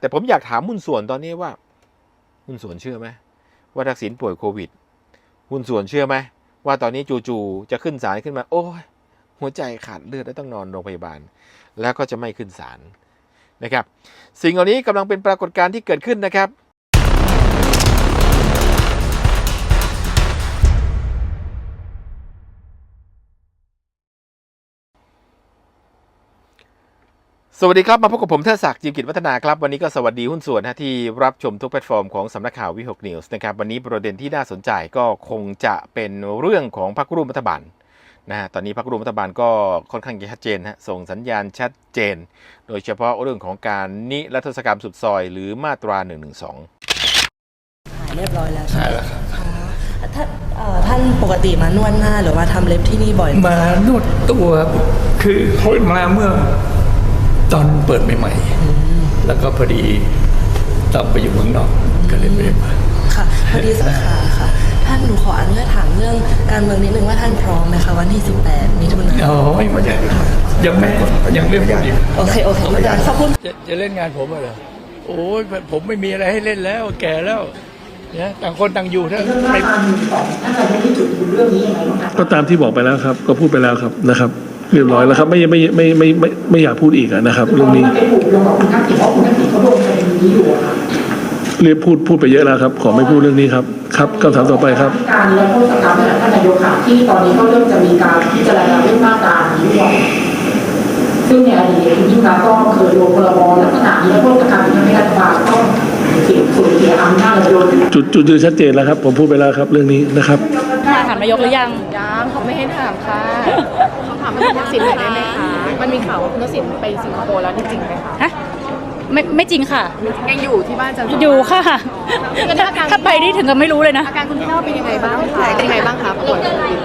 แต่ผมอยากถามหุ้นส่วนตอนนี้ว่า หุ้นส่วนเชื่อไหมว่าทักษิณป่วยโควิด หุ้นส่วนเชื่อไหมว่าตอนนี้จู่ๆจะขึ้นศาลขึ้นมา โอ้ยหัวใจขาดเลือดและต้องนอนโรงพยาบาล แล้วก็จะไม่ขึ้นศาลนะครับ สิ่งเหล่านี้กำลังเป็นปรากฏการณ์ที่เกิดขึ้นนะครับ สวัสดีครับ มาพบกับผมเทศศักดิ์จิมกิจวัฒนาครับ วันนี้ก็สวัสดีหุ้นส่วนนะที่รับชมทุกแพลตฟอร์มของสำนักข่าววิหกนิวส์นะครับวันนี้ประเด็นที่น่าสนใจก็คงจะเป็นเรื่องของพรรคร่วมรัฐบาลนะฮะตอนนี้พรรคร่วมรัฐบาลก็ค่อนข้างจะชัดเจนฮะส่งสัญญาณชัดเจน โดยเฉพาะเรื่องของการนิรัฐศกรรมสุดซอย หรือมาตรา1นึหายเรียบร้อยแล้วใช่หายไหมแล้วครับคะท่านเอ่อท่านปกติมานวดหน้าหรือว่าทำเล็บที่นี่บ่อยไหมมานวดตัวคือเขามาเมื่อ ตอนเปิดใหม่ๆ แล้วก็พอดีต้องไปอยู่เมืองนอกก็เลยไม่ได้มาค่ะพอดีสักขาค่ะ ท่านหนูขออนุญาตถามเรื่องการเมืองนิดนึงว่าท่านพร้อมไหมคะวันที่ 18มิถุนายนอ๋อไม่มายังยังไม่ยังไม่พูดอีกโอเคโอเคไม่เป็นไรขอบคุณจะจะเล่นงานผมเหรอโอ้ยผมไม่มีอะไรให้เล่นแล้ว แก่แล้วเนี่ยต่างคนต่างอยู่เถอะไปก็ตามที่บอกไปแล้วครับ ก็พูดไปแล้วครับนะครับ เรียบร้อยแล้วครับ ไม่ไม่ไม่ไม่ไม่ไม่อยากพูดอีกนะครับเรื่องนี้เรียบพูดพูดไปเยอะแล้วครับ ขอไม่พูดเรื่องนี้ครับ ครับคำถามต่อไปครับ การนิรโทษกรรมนี่แหละท่านนายกค่ะที่ตอนนี้ก็เริ่มจะมีการพิจารณาเรื่องมาตรานี้ด้วยซึ่งในอดีตคุณยิ่งรักก็เคยลงพรบลักษณะนิรโทษกรรมที่ทำให้รัฐบาลต้องเสียสูญเสียอำนาจและโดนจุดจุดยืนชัดเจนแล้วครับ ผมพูดไปแล้วครับ เรื่องนี้นะครับถามนายกหรือยังยังเขาไม่ให้ถามค่ะาถามว่าคุณทักษิณหน่อยได้ไหมคะ มันมีข่าวว่าคุณทักษิณไปสิงคโปร์แล้วนี่จริงไหมคะ ฮะไม่ไม่จริงค่ะ ยังอยู่ที่บ้านจันทร์อยู่ค่ะแล้วอาการถ้าไปนี่ถึงกับไม่รู้เลยนะ อาการคุณพ่อเป็นยังไงบ้างคะเป็นยังไงบ้างคะป่วยโควิด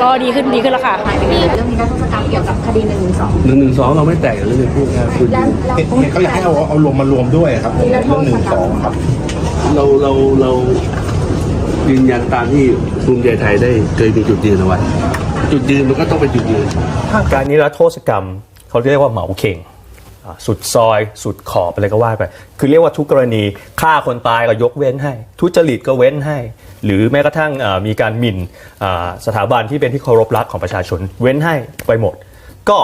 ก็ดีขึ้นดีขึ้นแล้วค่ะมีเรื่องนี้ได้ทศกรรมเกี่ยวกับคดีหนึ่งหนึ่งสองหนึ่งหนึ่งสองเราไม่แตกเรื่องนี้พูดง่ายคือเห็นเห็นเขาอยากให้เอาเอารวมมารวมด้วยครับผมเรื่องหนึ่งสองครับ เราเราเรายืนยันตามที่ภูมิใจไทยได้เคยมีจุดยืนเอาไว้ จุดยืนมันก็ต้องเป็นจุดยืนการนิรโทษกรรมเขาเรียกว่าเหมาเข่งสุดซอย สุดขอบอะไรก็ว่าไป คือเรียกว่าทุกกรณีฆ่าคนตายก็ยกเว้นให้ ทุจริตก็เว้นให้ หรือแม้กระทั่งมีการหมิ่นอ่าสถาบันที่เป็นที่เคารพรักของประชาชน เว้นให้ไปหมด ก็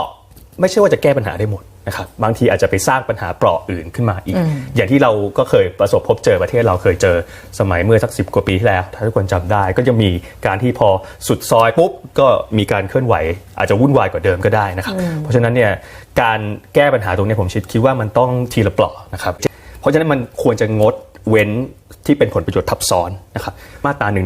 ไม่ใช่ว่าจะแก้ปัญหาได้หมด นะครับบางทีอาจจะไปสร้างปัญหาเปราะอื่นขึ้นมาอีก อย่างที่เราก็เคยประสบพบเจอประเทศเราเคยเจอสมัยเมื่อสักสิกว่าปีที่แล้ว ถ้าทุกคนจำได้ ก็จะมีการที่พอสุดซอยปุ๊บก็มีการเคลื่อนไหว อาจจะวุ่นวายกว่าเดิมก็ได้นะครับเพราะฉะนั้นเนี่ยการแก้ปัญหาตรงนี้ผมคิดว่ามันต้องทีละเปราะนะครับเพราะฉะนั้นมันควรจะงดเว้นที่เป็นผลประโยชน์ทับซ้อนนะครับมาตรา1นึ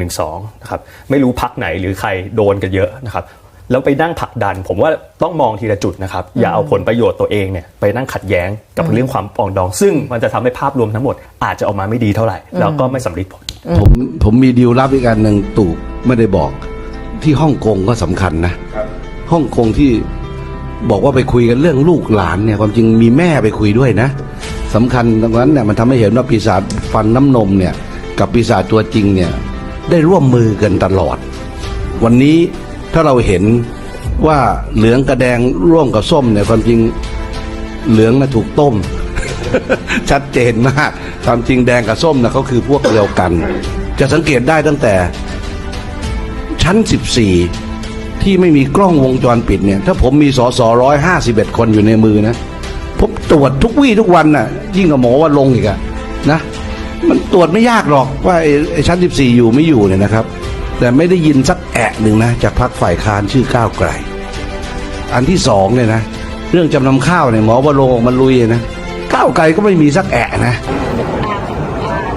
นะครับไม่รู้พักไหนหรือใครโดนกันเยอะนะครับ แล้วไปนั่งผลักดัน ผมว่าต้องมองทีละจุดนะครับ อย่าเอาผลประโยชน์ตัวเองเนี่ยไปนั่งขัดแย้งกับเรื่องความปรองดอง ซึ่งมันจะทำให้ภาพรวมทั้งหมดอาจจะออกมาไม่ดีเท่าไหร่ แล้วก็ไม่สำเร็จผลผมผมมีดีลลับอีกอันหนึ่งตู่ไม่ได้บอก ที่ฮ่องกงก็สำคัญนะฮ่องกงที่บอกว่าไปคุยกันเรื่องลูกหลานเนี่ยความจริงมีแม่ไปคุยด้วยนะสำคัญตรงนั้นเนี่ยมันทำให้เห็นว่าปีศาจฟันน้ำนมเนี่ยกับปีศาจตัวจริงเนี่ยได้ร่วมมือกันตลอด วันนี้ ถ้าเราเห็นว่าเหลืองกระแดงร่วมกับส้มเนี่ยความจริงเหลืองน่ะถูกต้ม ชัดเจนมากความจริงแดงกับส้มนะเขาคือพวกเดียวกัน จะสังเกตได้ตั้งแต่ ชั้น 14 ที่ไม่มีกล้องวงจรปิดเนี่ย ถ้าผมมีสอสอร้อยห้าสิบเอ็ดคนอยู่ในมือนะผมตรวจทุกวี่ทุกวันน่ะ ยิ่งกับหมอว่าลงอีกอะนะ มันตรวจไม่ยากหรอกว่าไอ้ไอ้ชั้น 14 อยู่ไม่อยู่เนี่ยนะครับ แต่ไม่ได้ยินสักแอะหนึ่งนะจากพรรคฝ่ายค้านชื่อก้าวไกล อันที่สองเนี่ยนะ เรื่องจำนำข้าวเนี่ยหมอว่าลงออกมาลุยนะก้าวไกลก็ไม่มีสักแอะนะ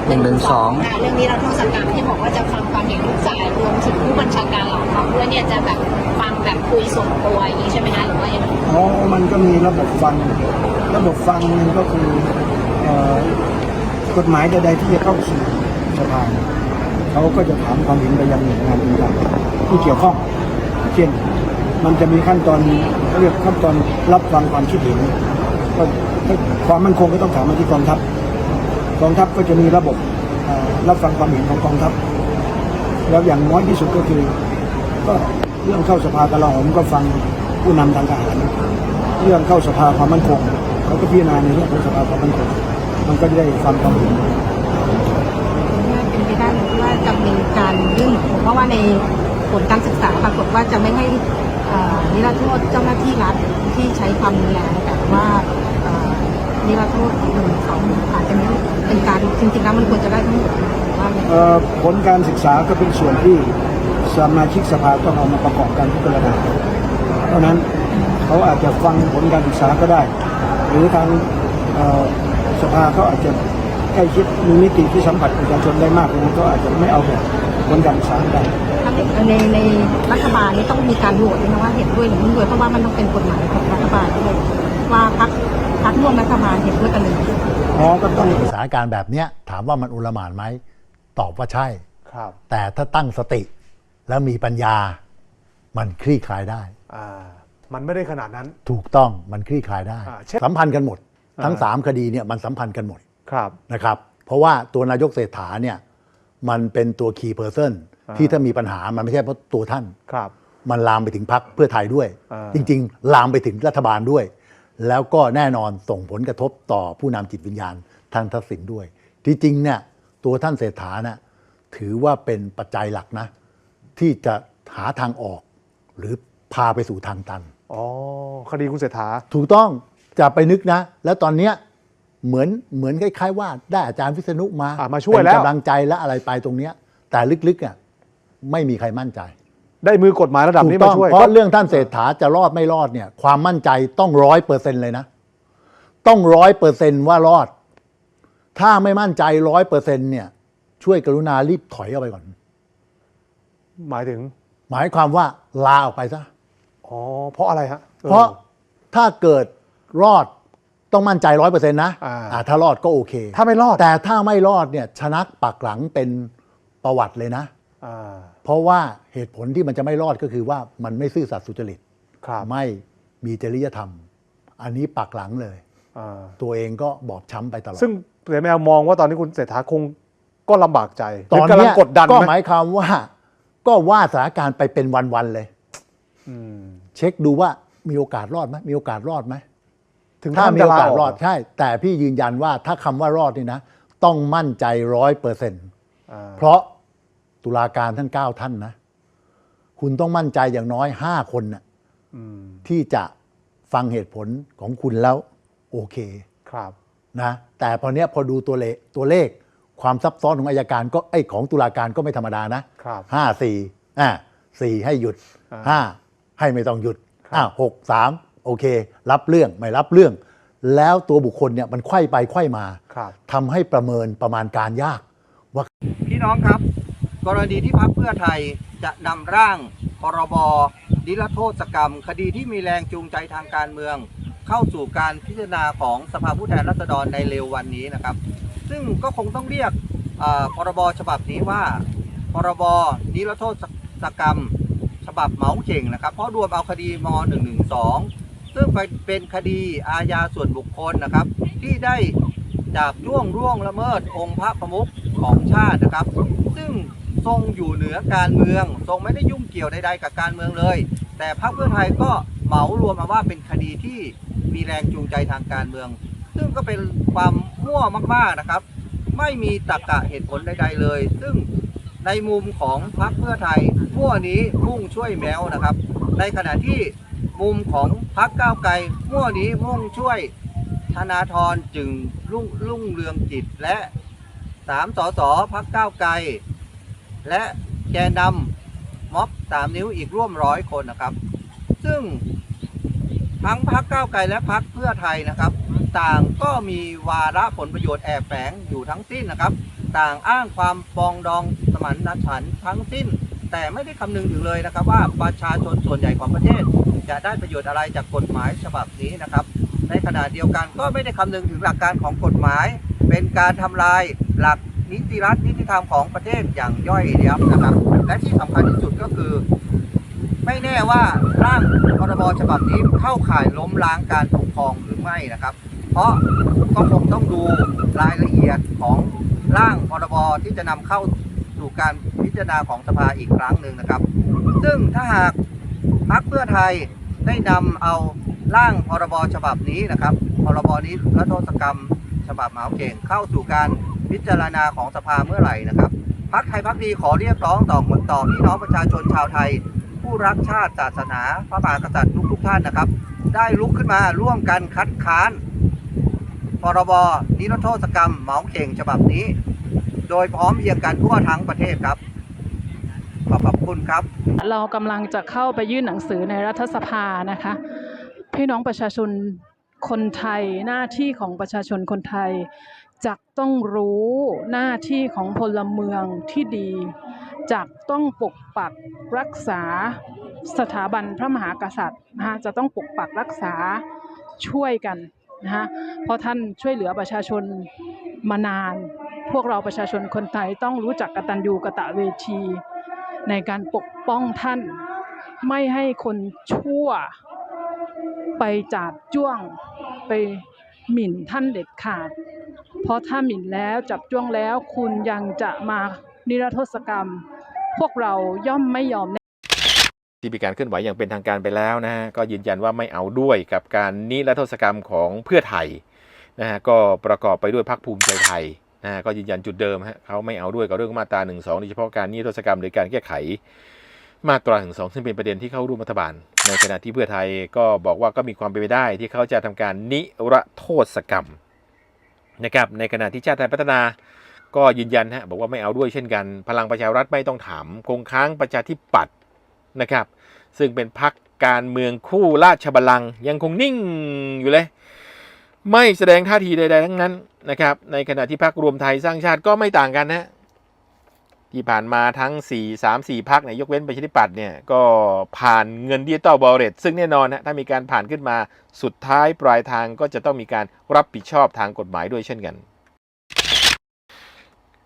หนึ่งหนึ่งสองเรื่องนี้เราโทษกรรมที่บอกว่าจะฟังความเห็นทุกฝ่ายรวมถึงผู้บัญชาการเหล่าทัพด้วยเนี่ยจะแบบฟังแบบคุยส่วนตัวอย่างนี้ใช่ไหมคะหรือว่ายังไงอ๋อมันก็มีระบบฟัง ระบบฟังหนึงก็คือเอ่อกฎหมายใดๆที่จะเข้าสู่สภา เขาก็จะถามความเห็นไปยังหน่วยงานต่างๆที่เกี่ยวข้อง เช่น มันจะมีขั้นตอนเรียกขั้นตอนรับฟังความคิดเห็นก็ความมั่นคงก็ต้องถามมาที่กองทัพกองทัพก็จะมีระบบรับฟังความเห็นของกองทัพ แล้วอย่างน้อยที่สุดก็คือ ก็เรื่องเข้าสภากลาโหมก็ฟังผู้นำทางทหารเรื่องเข้าสภาความมั่นคงเขาก็พิจารณาในเรื่องของสภาความมั่นคงมันก็ได้ฟังความเห็น เลยที่ว่าจะมีการยื่นเพราะว่าในผลการศึกษาปรากฏว่าจะไม่ให้นิรโทษเจ้าหน้าที่รัฐที่ใช้ความรุนแรงแต่ว่านิรโทษหนึ่งสองอาจจะไม่เป็นการจริงๆแล้วมันควรจะได้ทั้งหมดหรือว่าไงเอ่อผลการศึกษาก็เป็นส่วนที่สมาชิกสภาต้องเอามาประกอบการพิจารณาเพราะนั้นเขาอาจจะฟังผลการศึกษาก็ได้ หรือทางสภาเขาอาจจะ ใกล้ชิดมีมิติที่สัมผัสประชาชนได้มากเพราะฉะนั้นเขาอาจจะไม่เอาแบบผลการศึกษาก็ได้ถ้าในในรัฐบาลนี่ต้องมีการโหวตด้วยนะว่าเห็นด้วยหรือไม่เห็นด้วยเพราะว่ามันต้องเป็นกฎหมายของรัฐบาลด้วยว่าพักพักร่วมรัฐบาลเห็นด้วยกันเลยอ๋อก็ต้องสถานการณ์แบบเนี้ยถามว่ามันอุลหมานไหมตอบว่าใช่ครับ แต่ถ้าตั้งสติแล้วมีปัญญา มันคลี่คลายได้อ่ามันไม่ได้ขนาดนั้น ถูกต้องมันคลี่คลายได้อ่าเช่นสัมพันธ์กันหมด ทั้งอ่า3คดีเนี่ยมันสัมพันธ์กันหมด ครับนะครับ เพราะว่าตัวนายกเศรษฐาเนี่ยมันเป็นตัวคีย์เพอร์เซนอ่าที่ถ้ามีปัญหามันไม่ใช่เพราะตัวท่านครับ มันลามไปถึงพักเพื่อไทยด้วยอ่าจริง ๆ ลามไปถึงรัฐบาลด้วย แล้วก็แน่นอนส่งผลกระทบต่อผู้นำจิตวิญญาณทางทักษิณด้วย ที่จริงเนี่ยตัวท่านเศรษฐานะถือว่าเป็นปัจจัยหลักนะ ที่จะหาทางออก หรือพาไปสู่ทางตันอ๋อคดีคุณเศรษฐาถูกต้องจะไปนึกนะ แล้วตอนเนี้ย เหมือนเหมือนคล้ายๆว่าได้อาจารย์วิษณุมาอะมาช่วยแล้ว เป็นกำลังใจและอะไรไปตรงเนี้ย แต่ลึกๆอะไม่มีใครมั่นใจได้มือกฎหมายระดับถูนี้กต้มาองช่วยเพราะเรื่องท่านเศรษฐาจะรอดไม่รอดเนี่ย ความมั่นใจต้องร้อยเปอร์เซ็นเลยนะ ต้องร้อยเปอร์เซ็นว่ารอด ถ้าไม่มั่นใจร้อยเปอร์เซ็นเนี่ย ช่วยกรุณารีบถอยออกไปก่อน หมายถึง หมายความว่าลาออกไปซะ อ๋อ เพราะอะไรฮะออเพราะถ้าเกิดรอด ต้องมั่นใจร้อยเปอร์เซ็นต์นะอ่าอ่าถ้ารอดก็โอเค ถ้าไม่รอด แต่ถ้าไม่รอดเนี่ยชนักปักหลังเป็นประวัติเลยนะอ่าเพราะว่าเหตุผลที่มันจะไม่รอดก็คือว่ามันไม่ซื่อสัตย์สุจริตครับไม่มีจริยธรรม อันนี้ปักหลังเลย อ่าตัวเองก็บอบช้ำไปตลอด ซึ่งเสือแมวมองว่าตอนนี้คุณเศรษฐาคงก็ลำบากใจตอนหรืกำลัเนี้งยกดดันก็ไหหมมายความว่า ก็ว่าสถานการณ์ไปเป็นวัน ๆ เลย อืม เช็คดูว่ามีโอกาสรอดไหมมีโอกาสรอดไหม ถึงถ้าขั้นมีจะโอลกาสกรอดใช่ แต่พี่ยืนยันว่าถ้าคำว่ารอดนี่นะ ต้องมั่นใจร้อยเปอร์เซ็นต์อ่าเพราะตุลาการท่านเก้าท่านนะ คุณต้องมั่นใจอย่างน้อยห้าคนนะอืมที่จะฟังเหตุผลของคุณแล้ว โอเคครับนะ แต่พอเนี้ยพอดูตัวเลขตัวเลขความซับซ้อนของอายการก็ไอยของตุลาการก็ไม่ธรรมดานะครับห้าสี่อ่าสี่ให้หยุดอ่าห้าให้ไม่ต้องหยุดครับอ่าหกสาม โอเค รับเรื่องไม่รับเรื่อง แล้วตัวบุคคลเนี่ยมันไขว้ไปไขว้มาครับทำให้ประเมินประมาณการยากว่าพี่น้องครับ กรณีที่พักเพื่อไทยจะนำร่างพรบนิรโทษกรรม คดีที่มีแรงจูงใจทางการเมือง เข้าสู่การพิจารณาของสภาผู้แทนราษฎรในเร็ววันนี้นะครับ ซึ่งก็คงต้องเรียกเอ่อพรบฉบับนี้ว่า พรบนิรโทษกรรม ฉบับเหมาเข่งนะครับ เพราะรวมเอาคดีม .112 ซึ่งเป็นคดีอาญาส่วนบุคคลนะครับ ที่ได้จับย่วงร่วงละเมิดองค์พระประมุขของชาตินะครับ ซึ่งทรงอยู่เหนือการเมือง ทรงไม่ได้ยุ่งเกี่ยวใดๆกับการเมืองเลย แต่พรรคเพื่อไทยก็เหมารวมมาว่าเป็นคดีที่มีแรงจูงใจทางการเมือง ซึ่งก็เป็นความมั่วมากๆนะครับ ไม่มีตรรกะเหตุผลใด ๆเลย ซึ่งในมุมของพรรคเพื่อไทยมั่วนี้มุ่งช่วยแมวนะครับ ในขณะที่ มุมของพรรคก้าวไกลมั่วนี้มุ่งช่วยธนาธรจึงรุ่งรุ่งเรืองกิจและสามสสพรรคก้าวไกล และแกนนำม็อบสามนิ้วอีกร่วมร้อยคนนะครับ ซึ่งทั้งพรรคก้าวไกลและพรรคเพื่อไทยนะครับ ต่างก็มีวาระผลประโยชน์แอบแฝงอยู่ทั้งสิ้นนะครับ ต่างอ้างความปองดองสมานฉันท์ทั้งสิ้น แต่ไม่ได้คำนึงถึงเลยนะครับ ว่าประชาชนส่วนใหญ่ของประเทศ จะได้ประโยชน์อะไรจากกฎหมายฉบับนี้นะครับ ในขณะเดียวกันก็ไม่ได้คำนึงถึงหลักการของกฎหมาย เป็นการทำลายหลักนิติรัฐนิติธรรมของประเทศอย่างย่อยยับนะครับ และที่สำคัญที่สุดก็คือ ไม่แน่ว่าร่างพรบฉบับนี้เข้าข่ายล้มล้างการปกครองหรือไม่นะครับ เพราะก็คงต้องดูรายละเอียดของร่างพรบที่จะนำเข้า สู่การพิจารณาของสภาอีกครั้งหนึ่งนะครับ ซึ่งถ้าหากพรรคเพื่อไทยได้นำเอาร่างพรบฉบับนี้นะครับพรบนี้รัฐโทษกรรม ฉบับหมาเก่งเข้าสู่การพิจารณาของสภาเมื่อไหร่นะครับพักไทยพักดีขอเรียกร้องต่อต่อพี่น้องประชาชนชาวไทย ผู้รักชาติศาสนาพระมหากษัตริย์ทุกๆท่านนะครับ ได้ลุกขึ้นมาร่วมกันคัดค้านพรบนิรโทษกรรมเหมาเข่งฉบับนี้ โดยพร้อมเพรียงกันทั่วทั้งประเทศครับ ขอบคุณครับ เรากำลังจะเข้าไปยื่นหนังสือในรัฐสภานะคะ พี่น้องประชาชนคนไทยหน้าที่ของประชาชนคนไทยจะต้องรู้หน้าที่ของพลเมืองที่ดีจะต้องปกปักรักษาสถาบันพระมหากษัตริย์นะคะจะต้องปกปักรักษาช่วยกันนะคะเพราะท่านช่วยเหลือประชาชนมานาน พวกเราประชาชนคนไทยต้องรู้จักกตัญญูกะตะเวที ในการปกป้องท่าน ไม่ให้คนชั่วไปจาบจ้วงไปหมิ่นท่านเด็ดขาด เพราะถ้าหมิ่นแล้วจับจ้วงแล้วคุณยังจะมานิรโทษกรรม พวกเราย่อมไม่ยอมที่มีการเคลื่อนไหวอย่างเป็นทางการไปแล้วนะฮะก็ยืนยันว่าไม่เอาด้วยกับการนิรโทษกรรมของเพื่อไทยนะฮะก็ประกอบไปด้วยพรรคภูมิใจไทย นะก็ยืนยันจุดเดิมฮะเขาไม่เอาด้วยกับเรื่องมาตรา1นึโดยเฉพาะการนิรโทษกรรมหรือการแก้ไขมาตรา1นึซึ่งเป็นประเด็นที่เข้าร่วมรัฐบาล ในขณะที่เพื่อไทยก็บอกว่าก็มีความเป็นไปได้ที่เขาจะทำการนิรโทษกรรมนะครับในขณะที่ชาติไทยพัฒนาก็ยืนยันฮะบอกว่าไม่เอาด้วยเช่นกัน พลังประชารัฐไม่ต้องถามคงค้างประชาธิปัตย์นะครับ ซึ่งเป็นพักการเมืองคู่ราชบัลลังก์ยังคงนิ่งอยู่เลย ไม่แสดงท่าทีใด ๆ ทั้งนั้นนะครับ ในขณะที่พักรวมไทยสร้างชาติก็ไม่ต่างกันนะที่ผ่านมาทั้ง 4 3 4พักเนี่ยยกเว้นประชาธิปัตย์เนี่ยก็ผ่านเงินดิจิตอลบอลเรตซึ่งแน่นอนนะถ้ามีการผ่านขึ้นมาสุดท้ายปลายทางก็จะต้องมีการรับผิดชอบทางกฎหมายด้วยเช่นกัน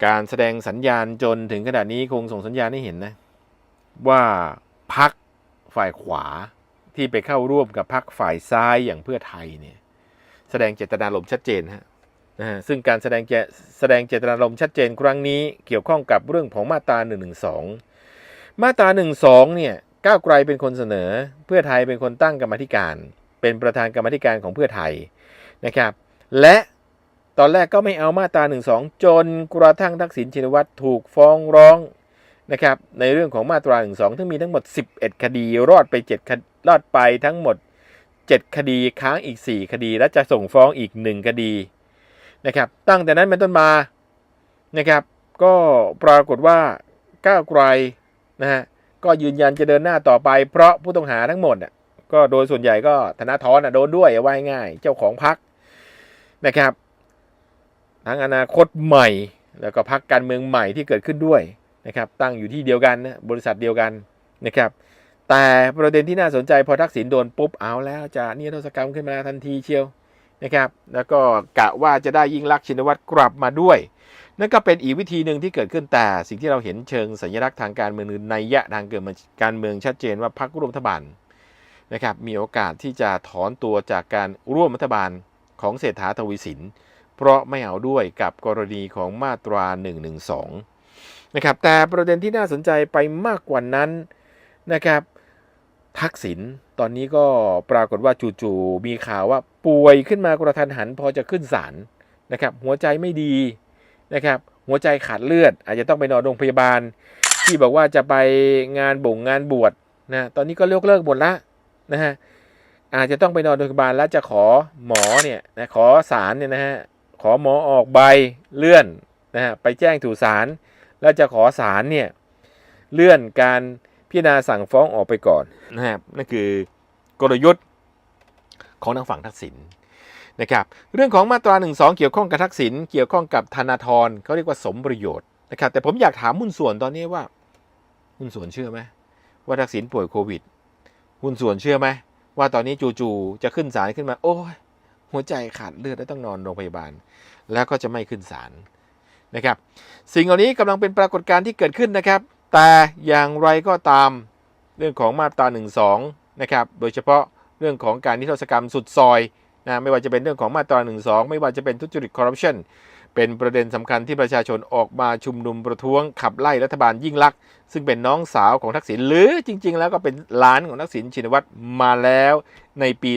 การแสดงสัญญาณจนถึงขนาดนี้คงส่งสัญญาณให้เห็นนะ ว่าพักฝ่ายขวาที่ไปเข้าร่วมกับพักฝ่ายซ้ายอย่างเพื่อไทยเนี่ย ดงเจตนารมณ์ชัดเจนฮะนะฮะซึ่งการแสดงเจแสดงเจตนารมณ์ชัดเจนครั้งนี้เกี่ยวข้องกับเรื่องของมาตรา1นึมาตรา1นึเนี่ยก้าวไกลเป็นคนเสนอ เพื่อไทยเป็นคนตั้งกรรมธิการ เป็นประธานกรรมธิการของเพื่อไทยนะครับ และตอนแรกก็ไม่เอามาตรา1นึจนกระทั่งทักษิณชินวัตรถูกฟ้องร้องนะครับในเรื่องของมาตรา1นึซึ่งมีทั้งหมด 11 คดีรอดไป7คดีรอดไปทั้งหมด 7 คดีค้างอีก 4 คดี และจะส่งฟ้องอีก 1 คดีนะครับตั้งแต่นั้นเป็นต้นมานะครับ ก็ปรากฏว่าก้าวไกลนะฮะก็ยืนยันจะเดินหน้าต่อไป เพราะผู้ต้องหาทั้งหมดอะก็โดยส่วนใหญ่ก็ธนาธรอะโดนด้วยว่ายง่าย เจ้าของพักนะครับ ทั้งอนาคตใหม่ แล้วก็พักการเมืองใหม่ที่เกิดขึ้นด้วยนะครับ ตั้งอยู่ที่เดียวกันนะบริษัทเดียวกันนะครับ แต่ประเด็นที่น่าสนใจพอทักษิณโดนปุ๊บเอาแล้วจะนิรโทษกรรมขึ้นมาทันทีเชียวนะครับ แล้วก็กะว่าจะได้ยิ่งลักชินวัตรกลับมาด้วย นั่นก็เป็นอีกวิธีหนึ่งที่เกิดขึ้นแต่สิ่งที่เราเห็นเชิงสัญลักษณ์ทางการเมืองในยะทางเกิดการเมืองชัดเจนว่าพรรคร่วมรัฐบาลนะครับมีโอกาสที่จะถอนตัวจากการร่วมรัฐบาลของเศรษฐาทวีสิน เพราะไม่เอาด้วยกับกรณีของมาตรา1นึนะครับแต่ประเด็นที่น่าสนใจไปมากกว่านั้นนะครับ ทักษิณตอนนี้ก็ปรากฏว่าจู่ๆมีข่าวว่าป่วยขึ้นมากระทันหันพอจะขึ้นศาลนะครับ หัวใจไม่ดีนะครับ หัวใจขาดเลือด อาจจะต้องไปนอนโรงพยาบาล ที่บอกว่าจะไปงานบ่งงานบวชนะตอนนี้ก็เลิกเลิกหมดละนะฮะอาจจะต้องไปนอนโรงพยาบาลแล้วจะขอหมอเนี่ยนะขอศาลเนี่ยนะฮะขอหมอออกใบเลื่อนนะฮะไปแจ้งถูกศาลแล้วจะขอศาลเนี่ยเลื่อนการ พิจารณาสั่งฟ้องออกไปก่อนนะครับนั่นคือกลยุทธ์ของทางฝั่งทักษิณนะครับเรื่องของมาตรา1นึเกี่ยวข้องกับทักษิณเกี่ยวข้องกับธนาธรเขาเรียกว่าสมประโยชน์นะครับแต่ผมอยากถามหุ้นส่วนตอนนี้ว่าหุ้นส่วนเชื่อไหมว่าทักษิณป่วยโควิดหุ้นส่วนเชื่อไหมว่าตอนนี้จู่ๆจะขึ้นศาลขึ้นมา โอ้ยหัวใจขาดเลือดแล้วต้องนอนโรงพยาบาล แล้วก็จะไม่ขึ้นศาลนะครับ สิ่งเหล่านี้กำลังเป็นปรากฏการณ์ที่เกิดขึ้นนะครับ แต่อย่างไรก็ตามเรื่องของมาตรา1นึนะครับ โดยเฉพาะเรื่องของการนิรโทษกรรมสุดซอยนะไม่ว่าจะเป็นเรื่องของมาตรา1นึไม่ว่าจะเป็นทุจริตคอร์รัปชันเป็นประเด็นสำคัญที่ประชาชนออกมาชุมนุมประท้วงขับไล่รัฐบาลยิ่งลักษณ์ซึ่งเป็นน้องสาวของทักษิณหรือจริง ๆ แล้วก็เป็นหลานของทักษิณชินวัตรมาแล้วในปี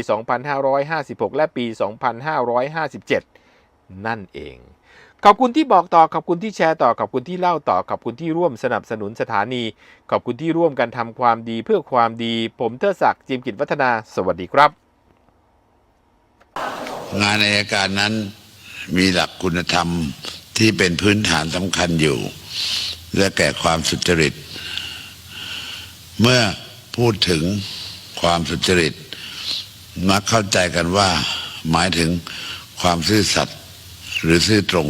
2556 และปี 2557 นั่นเอง ขอบคุณที่บอกต่อขอบคุณที่แชร์ต่อขอบคุณที่เล่าต่อขอบคุณที่ร่วมสนับสนุนสถานี ขอบคุณที่ร่วมกันทำความดีเพื่อความดี ผมเทอศักดิ์จิมกิจวัฒนา สวัสดีครับ งานอายการนั้นมีหลักคุณธรรมที่เป็นพื้นฐานสำคัญอยู่ และแก่ความสุจริต เมื่อพูดถึงความสุจริต มักเข้าใจกันว่า หมายถึงความซื่อสัตย์ หรือซื่อตรง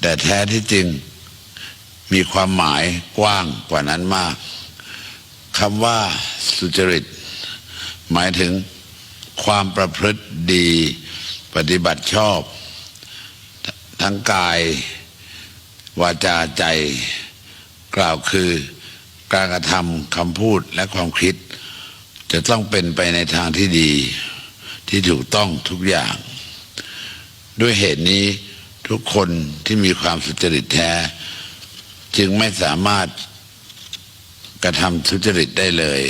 แต่แท้ที่จริงมีความหมายกว้างกว่านั้นมากคำว่าสุจริต หมายถึงความประพฤติดี ปฏิบัติชอบ ทั้งกาย วาจาใจ กล่าวคือการกระทำคำพูดและความคิด จะต้องเป็นไปในทางที่ดี ที่ถูกต้องทุกอย่าง ด้วยเหตุนี้ทุกคนที่มีความสุจริตแท้ จึงไม่สามารถกระทำทุจริตได้เลย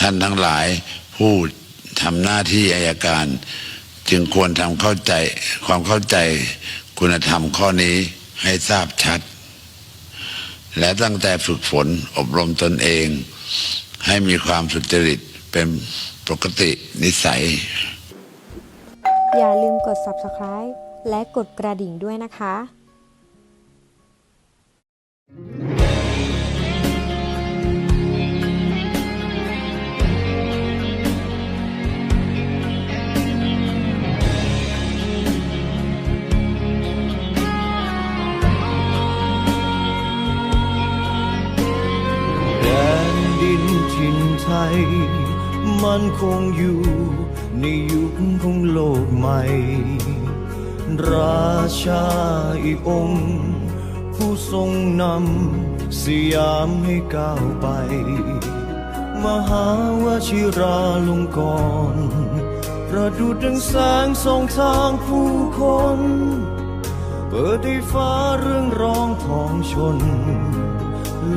ท่านทั้งหลายผู้ทำหน้าที่อายการ จึงควรทำเข้าใจความเข้าใจคุณธรรมข้อนี้ให้ทราบชัด และตั้งแต่ฝึกฝนอบรมตนเอง ให้มีความสุจริตเป็นปกตินิสัย อย่าลืมกด subscribe และกดกระดิ่งด้วยนะคะแดนดินถิ่นไทยมันคงอยู่ ในยุคของโลกใหม่ ราชาอีกองค์ ผู้ทรงนำสยามให้ก้าวไป มหาวชิราลงกรประดุจดังแสงส่องทางผู้คน เปิดให้ฟ้าเรื่องร้องของชน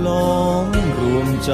ล้อมรวมใจ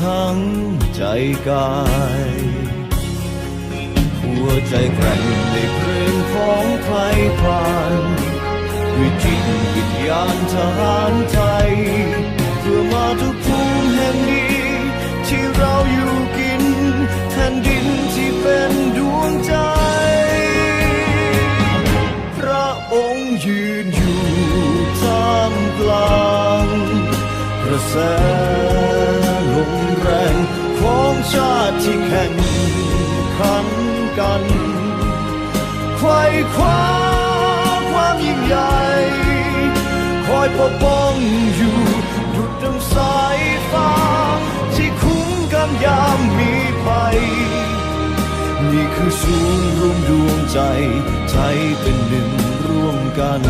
ทั้งใจกาย หัวใจแกร่งในเพลงของใครผ่านด้วยจิตวิญญาณทหารไทย เพื่อมาทุกภูมิแห่งนี้ ที่เราอยู่กินแผ่นดินที่เป็นดวงใจ พระองค์ยืนอยู่ท่ามกลางกระแส ชาติที่แข่งขันกันไขว้คว้าความยิ่งใหญ่ คอยปกป้องอยู่หยุดดังสายฟ้า ที่คุ้มกันยามมีภัยนี่คือศูนย์รวมดวงใจใจเป็นหนึ่งร่วมกัน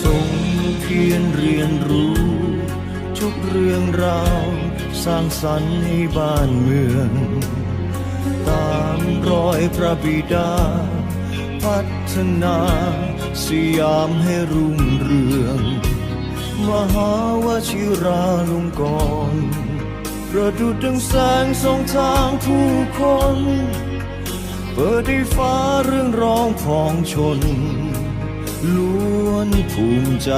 ทรงเพียรเรียนรู้ ทุกเรื่องราวสร้างสรรค์ให้บ้านเมือง ตามรอยพระบิดา พัฒนาสยามให้รุ่งเรือง มหาวชิราลงกรประดุจดังแสงส่องทางผู้คน เปิดให้ฟ้าเรื่องร้องพองชน ล้วนภูมิใจ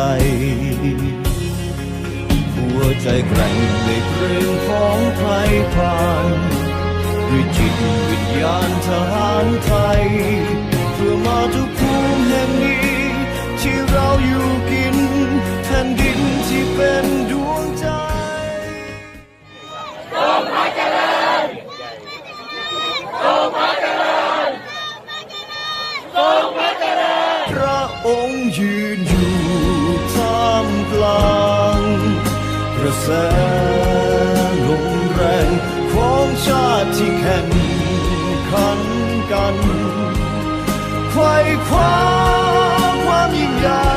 วใจแกร่งในเพลงของใครผ่านด้วยจิตวิญญาณทหารไทย เพื่อมาทุกภูมิแห่งนี้ ที่เราอยู่กินแผ่นดินที่เป็นดวงใจพระองค์ยืนอยู่ ระแสลมแรงของชาติที่แข่งขันกันไขว้คว้าความยิ่งใหญ่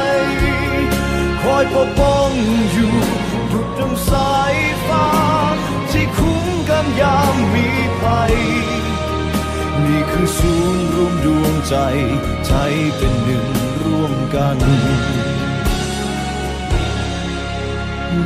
คอยปกป้องอยู่ดุดดังสายฟ้า ที่คุ้มกัำยามมีภัยนี่คือศูนย์รวมดวงใจไทยเป็นหนึ่งร่วมกัน